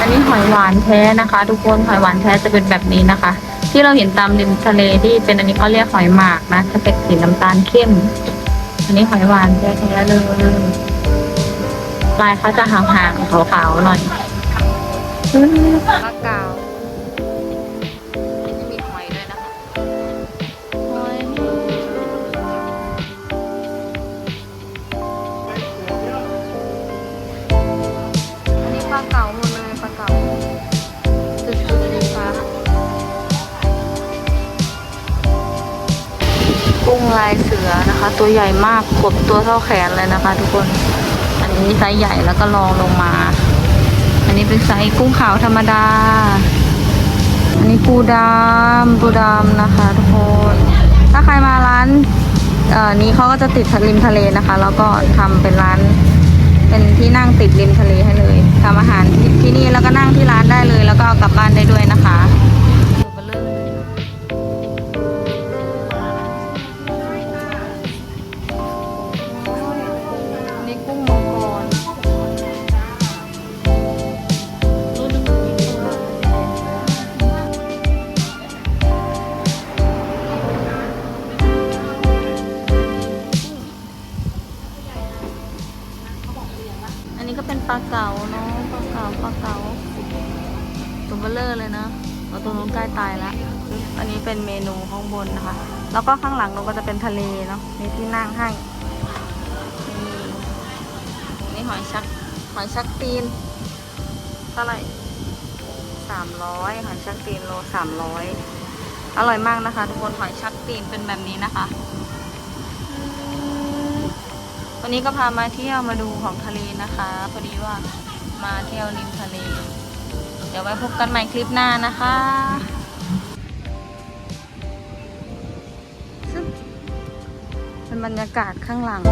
อันนี้หอยหวานแท้นะคะ ทุกคนหอยหวานแท้จะเป็นแบบนี้นะคะ ที่เราเห็นตามริมทะเลที่เป็นอันนี้เขาเรียกหอยหมากนะจะเป็นสีน้ำตาลเข้ม อันนี้หอยหวานแท้ๆเลยลายเขาจะห่างๆขาวๆหน่อยปลากาว กุ้งลายเสือนะคะ ตัวใหญ่มากกบตัวเท่าแขนเลยนะคะ ทุกคน อันนี้ไซส์ใหญ่แล้วก็รองลงมา อันนี้เป็นไซส์กุ้งขาวธรรมดา อันนี้ปูดำปูดำนะคะ ทุกคน ถ้าใครมาร้านอ่อนี้เขาก็จะติดริมทะเลนะคะ แล้วก็ทำเป็นร้าน เป็นที่นั่งติดริมทะเลให้เลยทำอาหารที่ที่นี่แล้วก็นั่งที่ร้านได้เลย แล้วก็กลับบ้านได้ด้วยนะคะ นี้ก็เป็นปลาเก๋าเนาะปลาเก๋าปลาเก๋าตัวเบลอเลยนะเอาตัวนู้นใกล้ตายล้วอันนี้เป็นเมนูข้างบนนะคะ แล้วก็ข้างหลังนู้นก็จะเป็นทะเลเนาะมีที่นั่งให้นี่นี่หอยชักหอยชักตีนเท่าไหร่สามร้อยหอยชักตีนโลสามร้อยอร่อยมากนะคะ ทุกคนหอยชักตีนเป็นแบบนี้นะคะ วันนี้ก็พามาเที่ยวมาดูของทะเลนะคะ พอดีว่ามาเที่ยวริมทะเล เดี๋ยวไว้พบกันใหม่คลิปหน้านะคะเป็นบรรยากาศข้างหลัง